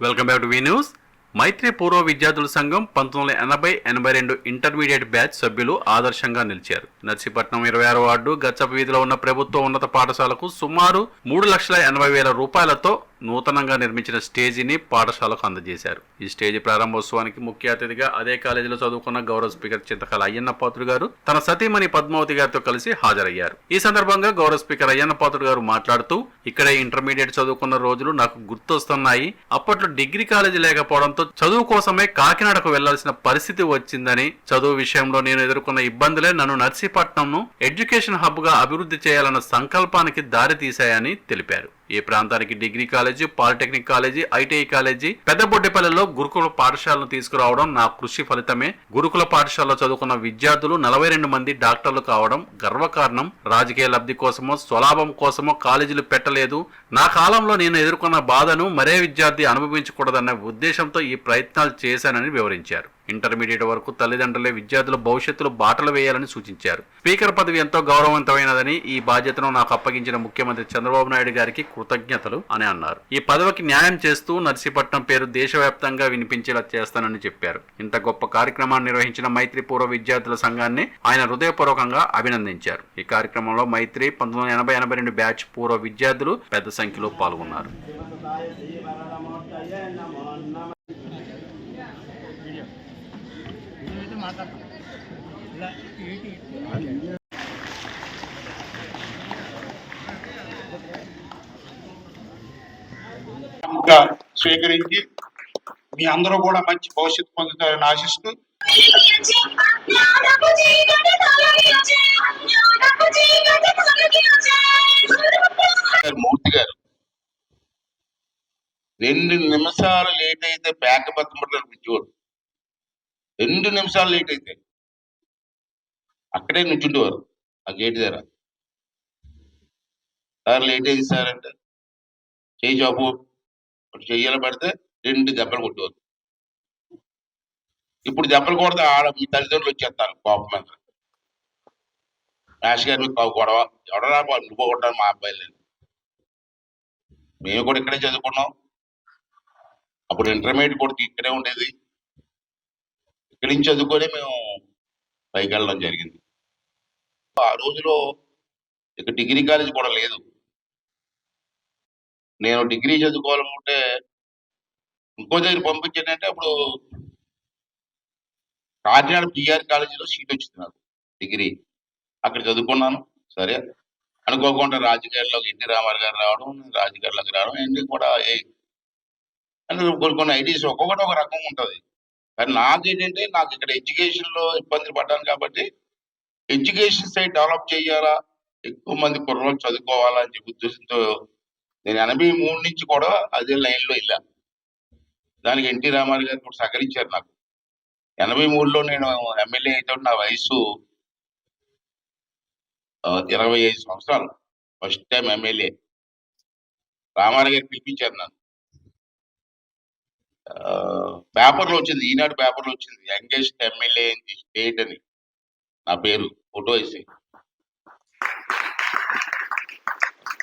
Welcome back to V news Maitri పూర్వ విద్యార్థుల సంఘం పంతొమ్మిది వందల ఎనభై ఎనభై రెండు ఇంటర్మీడియట్ బ్యాచ్ సభ్యులు ఆదర్శంగా నిలిచారు. నర్సీపట్నం ఇరవై ఆరు వార్డు గచ్చప వీధిలో ఉన్న ప్రభుత్వ ఉన్నత పాఠశాలకు సుమారు మూడు లక్షల ఎనభై వేల రూపాయలతో నూతనంగా నిర్మించిన స్టేజీని పాఠశాలకు అందజేశారు. ఈ స్టేజీ ప్రారంభోత్సవానికి ముఖ్య అతిథిగా అదే కాలేజీలో చదువుకున్న గౌరవ స్పీకర్ చింతకాల అయ్యన్న పాత్రుడు గారు తన సతీమణి పద్మావతి గారితో కలిసి హాజరయ్యారు. ఈ సందర్భంగా గౌరవ స్పీకర్ అయ్యన్న పాత్రుడు గారు మాట్లాడుతూ ఇక్కడే ఇంటర్మీడియట్ చదువుకున్న రోజులు నాకు గుర్తొస్తున్నాయి. అప్పట్లో డిగ్రీ కాలేజీ లేకపోవడంతో చదువు కోసమే కాకినాడకు వెళ్ళాల్సిన పరిస్థితి వచ్చిందని చదువు విషయంలో నేను ఎదుర్కొన్న ఇబ్బందులే నన్ను నర్సీపట్నంను ఎడ్యుకేషన్ హబ్గా అభివృద్ధి చేయాలన్న సంకల్పానికి దారి తీశాయని తెలిపారు. ఈ ప్రాంతానికి degree college polytechnic college ITI college పెద్దబొడ్డిపల్లిలో గురుకుల పాఠశాలను తీసుకురావడం నా కృషి ఫలితమే. గురుకుల పాఠశాలలో చదువుకున్న విద్యార్థులు నలభై రెండు మంది డాక్టర్లు కావడం గర్వకారణం. రాజకీయ లబ్ధి కోసమో స్వలాభం కోసమో కాలేజీలు పెట్టలేదు. నా కాలంలో నేను ఎదుర్కొన్న బాధను మరే విద్యార్థి అనుభవించకూడదన్న ఉద్దేశంతో ఈ ప్రయత్నాలు చేశానని వివరించారు. ఇంటర్మీడియట్ వరకు తల్లిదండ్రులే విద్యార్థుల భవిష్యత్తులో బాటలు వేయాలని సూచించారు. స్పీకర్ పదవి ఎంతో గౌరవవంతమైనదని ఈ బాధ్యతను నాకు అప్పగించిన ముఖ్యమంత్రి చంద్రబాబు నాయుడు గారికి కృతజ్ఞతలు అని అన్నారు. ఈ పదవికి న్యాయం చేస్తూ నర్సీపట్నం పేరు దేశవ్యాప్తంగా వినిపించేలా చేస్తానని చెప్పారు. ఇంత గొప్ప కార్యక్రమాన్ని నిర్వహించిన మైత్రి పూర్వ విద్యార్థుల సంఘాన్ని ఆయన హృదయపూర్వకంగా అభినందించారు. ఈ కార్యక్రమంలో మైత్రి పంతొమ్మిది వందల ఎనభై ఎనభై రెండు బ్యాచ్ పూర్వ విద్యార్థులు పెద్ద సంఖ్యలో పాల్గొన్నారు. మాట్లాడతాం స్వీకరించి మీ అందరూ కూడా మంచి భవిష్యత్తు పొందుతారని ఆశిస్తూ మూర్తి గారు రెండు నిమిషాలు లేట్ అయితే బ్యాంక్ బతుకుంటారు రెండు నిమిషాలు లేట్ అయితే. అక్కడే నుంచుండేవారు ఆ గేట్ దగ్గర. సార్ లేట్ అయింది సార్ అంటే చేయి జాబు ఒకటి చెయ్యాలి పెడితే రెండు దెబ్బలు కొట్టేవారు. ఇప్పుడు దెబ్బలు కొడితే ఆడ మీ తల్లిదండ్రులు వచ్చేస్తారు కోపం మీద రాష్ గారు మీకు గొడవ. ఎవడరా బాబు నువ్వు కొట్టాను మా అబ్బాయిలు మేము కూడా ఇక్కడే చదువుకున్నాం. అప్పుడు ఇంటర్మీడియట్ కొడుకు ఇక్కడే ఉండేది. ఇక్కడి నుంచి చదువుకొని మేము పైకి వెళ్ళడం జరిగింది. ఆ రోజులో ఇక డిగ్రీ కాలేజ్ కూడా లేదు. నేను డిగ్రీ చదువుకోవాలనుకుంటే ఇంకో దగ్గర పంపించానంటే అప్పుడు కాకినాడ పిఆర్ కాలేజీలో సీట్ వచ్చింది నాకు డిగ్రీ. అక్కడ చదువుకున్నాను. సరే. అనుకోకుండా రాజకీయాల్లోకి ఎన్టీ రామారావు గారు రావడం రాజకీయాల్లోకి రావడం ఎన్ని కూడా ఏ- అంటే కొన్ని కొన్ని ఐడియాస్ ఒక్కొక్కటి ఒక రకం ఉంటుంది. కానీ నాకేంటంటే నాకు ఇక్కడ ఎడ్యుకేషన్లో ఇబ్బంది పడ్డాను కాబట్టి ఎడ్యుకేషన్ సైడ్ డెవలప్ చేయాలా ఎక్కువ మంది కుర్రోళ్ళు చదువుకోవాలా అని చెప్పి ఉద్దేశంతో నేను ఎనభై మూడు నుంచి కూడా అదే లైన్లో దానికి ఎన్టీ రామారావు గారు కూడా సహకరించారు నాకు. ఎనభై మూడులో నేను ఎమ్మెల్యే అయితే నా వయసు ఇరవై ఐదు సంవత్సరాలు. First time MLA. రామారావు గారు పిలిపించారు నన్ను. పేపర్లో వచ్చింది ఈనాడు పేపర్లో వచ్చింది. Youngest MLA in the state అని. నా పేరు ఫోటో వేసి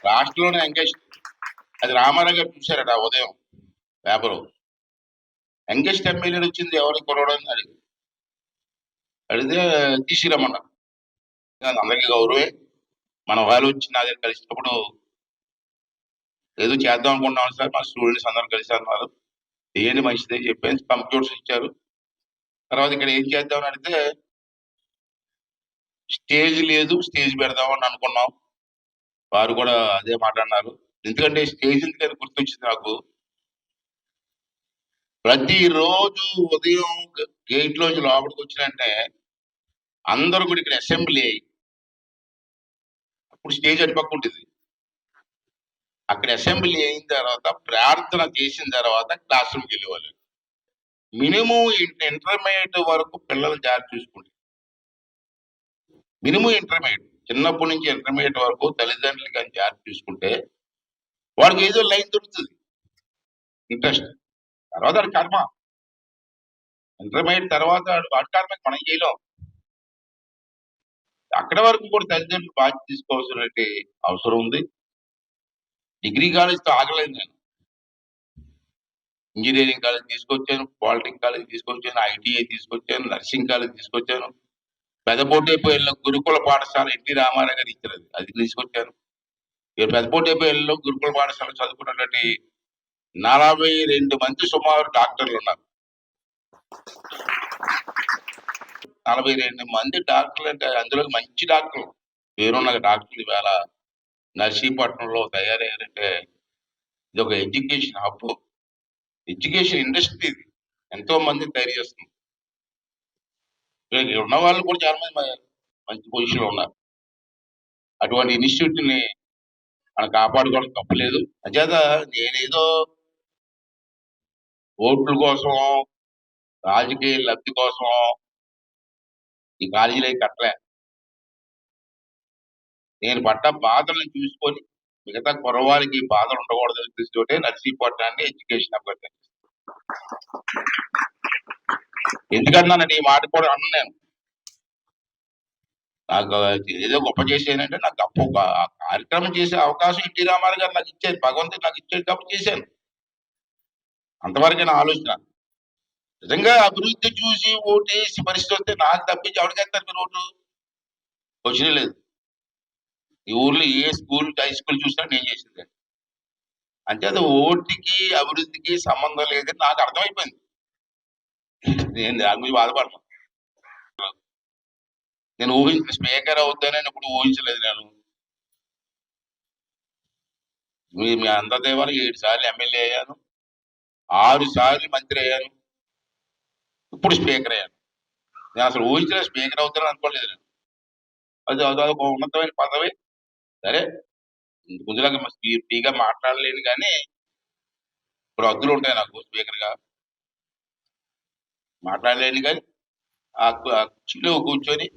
రాష్ట్రంలోనే యంగెస్ట్ అది రామారావు గారు చూశారట ఉదయం పేపరు. యంగెస్ట్ ఎమ్మెల్యే వచ్చింది ఎవరికి కొలవడం అడిగి అడిగితే తీసుకురమ్మన్నారు అందరికీ గౌరవే మన వాళ్ళు వచ్చి నా దగ్గర కలిసినప్పుడు ఏదో చేద్దాం అనుకుంటున్నాం సార్ మా స్టూడెంట్స్ అందరం కలిసి అన్నారు. ఏది మంచిదని చెప్పేసి కంప్యూటర్స్ ఇచ్చారు. తర్వాత ఇక్కడ ఏం చేద్దాం అని అడిగితే స్టేజ్ లేదు స్టేజ్ పెడదామని అనుకున్నాం. వారు కూడా అదే మాట అన్నారు. ఎందుకంటే స్టేజ్ ఎందుకని గుర్తొచ్చింది నాకు? ప్రతిరోజు ఉదయం గేట్ లోంచి లోపలికి వచ్చినంటే అందరూ కూడా ఇక్కడ అసెంబ్లీ అయ్యి అప్పుడు స్టేజ్ అటుపక్క ఉంటుంది అక్కడ అసెంబ్లీ అయిన తర్వాత ప్రార్థన చేసిన తర్వాత క్లాస్ రూమ్కి వెళ్ళేవాళ్ళు. మినిమం ఇంటర్మీడియట్ వరకు పిల్లలు జాగ్రత్త చూసుకుంటారు. మినిమం ఇంటర్మీడియట్ చిన్నప్పటి నుంచి ఇంటర్మీడియట్ వరకు తల్లిదండ్రులు కానీ జాగ్రత్త చూసుకుంటే వాడికి ఏదో లైన్ దొరుకుతుంది. ఇంట్రెస్ట్. తర్వాత అది కర్మ. ఇంటర్మీడియట్ తర్వాత వాడి మనం చేయలేం. అక్కడ వరకు కూడా తల్లిదండ్రులు బాధ్యత తీసుకోవాల్సిన అవసరం ఉంది. డిగ్రీ కాలేజ్తో ఆగలేదు నేను. ఇంజనీరింగ్ కాలేజ్ తీసుకొచ్చాను పాలిటెక్నిక్ కాలేజ్ తీసుకొచ్చాను ఐటీఐ తీసుకొచ్చాను నర్సింగ్ కాలేజ్ తీసుకొచ్చాను. పెదపోటేపల్లిలో గురుకుల పాఠశాల ఎన్టీ రామారావు గారు ఇచ్చారు అది. తీసుకొచ్చాను. ఇక పెదపోటేపల్లిలో గురుకుల పాఠశాల చదువుకున్నటువంటి నలభై రెండు మంది సుమారు డాక్టర్లు ఉన్నారు. నలభై రెండు మంది డాక్టర్లు అంటే అందులో మంచి డాక్టర్లు. పేరున్న డాక్టర్లు ఇవాళ నర్సీపట్నంలో తయారయ్యారంటే ఇది ఒక ఎడ్యుకేషన్ హబ్. ఎడ్యుకేషన్ ఇండస్ట్రీ ఇది. ఎంతో మంది తయారు చేస్తుంది ఇక్కడ ఉన్న వాళ్ళు కూడా చాలా మంది మంచి పొజిషన్లో ఉన్నారు. అటువంటి ఇన్స్టిట్యూట్ని మనం కాపాడుకోవడం తప్పలేదు అంచేత నేనేదో ఓట్ల కోసం రాజకీయ లబ్ధి కోసం ఈ కాలేజీలో కట్టలే. నేను పడ్డ బాధలను చూసుకొని మిగతా కుర్రవారికి బాధలు ఉండకూడదు దృష్టితోటే నర్సీపట్నాన్ని ఎడ్యుకేషన్ అభ్యర్థి ఎందుకన్నానంటే ఈ మాట కూడా అన్న నేను? నాకు ఏదో గొప్ప చేసానంటే నాకు గొప్ప ఒక కార్యక్రమం చేసే అవకాశం ఎన్టీ రామారావు గారు నాకు ఇచ్చేది భగవంతుడు నాకు ఇచ్చేది కాబట్టి చేశాను. అంతవరకే నా ఆలోచన. నిజంగా అభివృద్ధి చూసి ఓటేసి పరిస్థితి వస్తే నాకు తప్పించి ఎవరికేస్తారు మీరు ఓటు వచ్చిన లేదు. ఈ ఊర్లో ఏ స్కూల్ హై స్కూల్ చూసినా నేను చేసింది అంటే అది ఓటుకి అభివృద్ధికి సంబంధం లేదని నాకు అర్థమైపోయింది. నేను దాని గురించి బాధపడను. నేను ఊహించిన స్పీకర్ అవుతానని ఇప్పుడు ఊహించలేదు నేను. మీ మీ అందరి దేవాలు ఏడు సార్లు ఎమ్మెల్యే అయ్యాను. ఆరు సార్లు మంత్రి అయ్యాను. ఇప్పుడు స్పీకర్ అయ్యాను. నేను అసలు ఊహించిన స్పీకర్ అవుతానని అనుకోలేదు నేను. అది అదొక ఉన్నతమైన పదవి. సరే? ముందులాగా ఫ్రీగా మాట్లాడలేను కానీ ఇప్పుడు అద్దులు ఉంటాయి నాకు స్పీకర్గా. మాట్లాడలేను కానీ ఆ కుర్చీలో కూర్చొని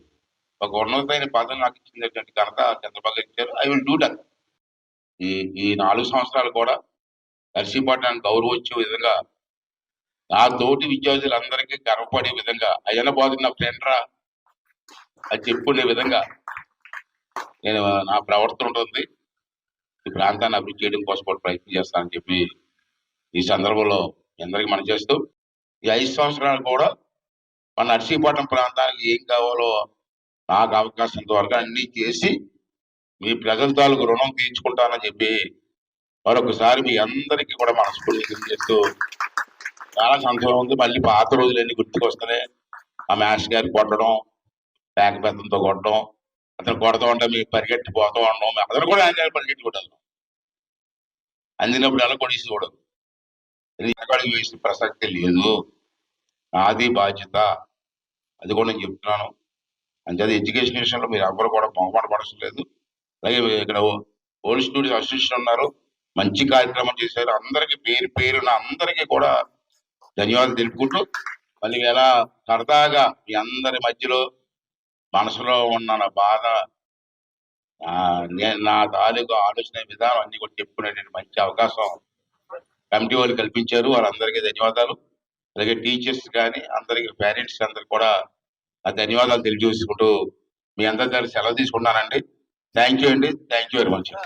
ఒక ఉన్నతమైన పదవి నాకు ఇచ్చినటువంటి ఘనత చంద్రబాబు ఇచ్చారు. ఐ విల్ డూ దట్ ఈ ఈ నాలుగు సంవత్సరాలు కూడా నర్సీపట్నానికి గౌరవం వచ్చే విధంగా నా తోటి విద్యార్థులందరికీ గర్వపడే విధంగా అయ్యన బాధ నా ఫ్రెండ్ రా అది చెప్పుకునే విధంగా నేను నా ప్రవర్తన ఉంటుంది. ఈ ప్రాంతాన్ని అభివృద్ధి చేయడం కోసం కూడా ప్రయత్నం చేస్తానని చెప్పి ఈ సందర్భంలో మీ అందరికీ మనం చేస్తూ ఈ ఐదు సంవత్సరాలు కూడా మన నర్సీపట్నం ప్రాంతానికి ఏం కావాలో నాకు అవకాశం వరకు అన్ని చేసి మీ ప్రజల తాలూకు రుణం తీర్చుకుంటానని చెప్పి మరొకసారి మీ అందరికీ కూడా మనస్ఫూర్తి చేస్తూ చాలా సంతోషం ఉంది. మళ్ళీ పాత రోజులన్నీ గుర్తుకొస్తున్నాయి ఆ మ్యాష్ గారికి కొట్టడం పేక పెద్దంతో కొట్టడం అతను కొడతా ఉంటే మేము పరిగెట్టి పోతూ ఉండడం అతను కూడా ఆయన పరిగెట్టి కొట్టాలి. అందినప్పుడు ఎలా కొడిసి చూడదు ఇది ఎక్కడికి వేసిన ప్రసక్తి లేదు. నాది బాధ్యత. అది కూడా నేను చెప్తున్నాను. అంతే ఎడ్యుకేషన్ విషయంలో మీరు ఎవరు కూడా మొహమాట పడడం లేదు అలాగే ఇక్కడ ఓల్డ్ స్టూడెంట్స్ అసోసియేషన్ ఉన్నారు. మంచి కార్యక్రమం చేశారు. అందరికి పేరు పేరున అందరికీ కూడా ధన్యవాదాలు తెలుపుకుంటూ మళ్ళీ ఎలా సరదాగా మీ అందరి మధ్యలో మనసులో ఉన్న నా బాధ నేను నా తాలూకు ఆలోచన విధానం అన్ని కూడా చెప్పుకునేటువంటి మంచి అవకాశం కమిటీ వాళ్ళు కల్పించారు. వాళ్ళందరికీ ధన్యవాదాలు. అలాగే టీచర్స్ కానీ అందరికీ పేరెంట్స్ అందరికి కూడా ఆ ధన్యవాదాలు తెలియజేసుకుంటూ మీ అందరి దగ్గర సెలవు తీసుకుంటానండి థ్యాంక్ యూ అండి. Thank you very much